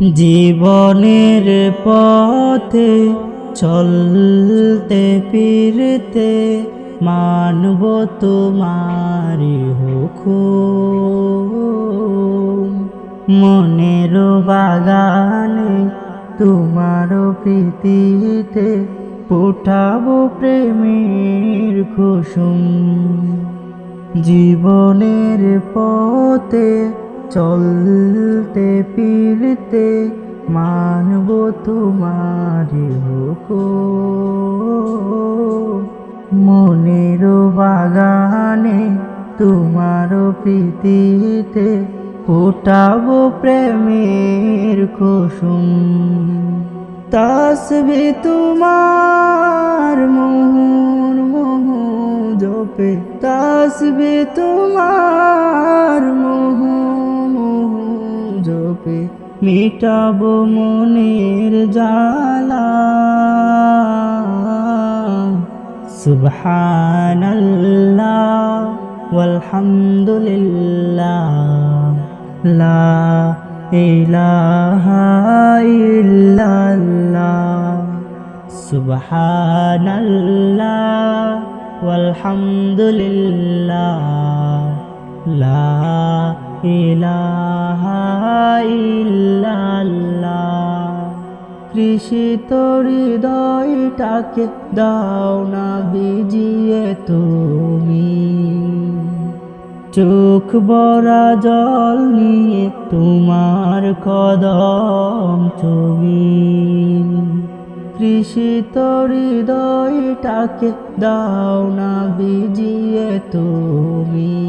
জীবনের পথে চলতে ফিরতে মানব তোমারি হুকুম। মনের বাগানে তোমার প্রীতিতে ফুটাবো প্রেমের কুসুম। জীবনের পথে চলতে ফিরতে মানব তোমার হুকুম। মনের বাগানে তোমার প্রীতিতে ফোটাবো প্রেমের কুসুম। তাসবে তোমার মোহন মোহ জপে, তাসবে তোমার মোহ মোহ জপে মিটাবো মনের জালা সুবহানাল্লাহ walhamdulillah লা ইলাহা ইল্লাল্লাহ। সুবহানাল্লাহ walhamdulillah লা কৃষিত হৃদয়টাকে দাও না বিজিয়ে তুমি। চোখ বরা জল নিয়ে তোমার কদম ছবি। কৃষিত হৃদয়টাকে দাও না বিজিয়ে তুমি।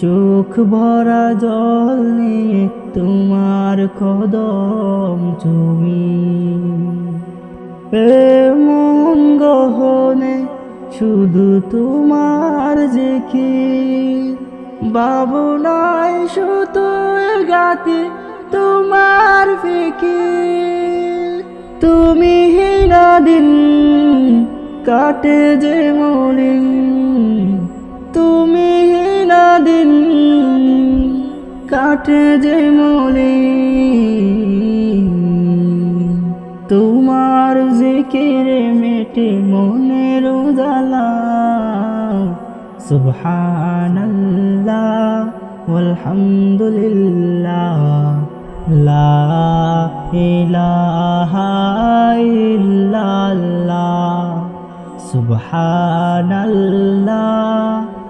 চোখ ভরা জল নিয়ে তোমার কদম তুমি। মন গহনে শুধু তোমার জিকি বাবু নয় শুধু গাতে তোমার ফিকি। তুমি হিনা দিন, কাটে যে মলিন। তুমি দিন কাটে যে মলিন তোমার জিকিরে মেটে মনের উজালা। সুবহানাল্লাহ walhamdulillah লা ইলাহা ইল্লাল্লাহ, সুবহানাল্লাহ।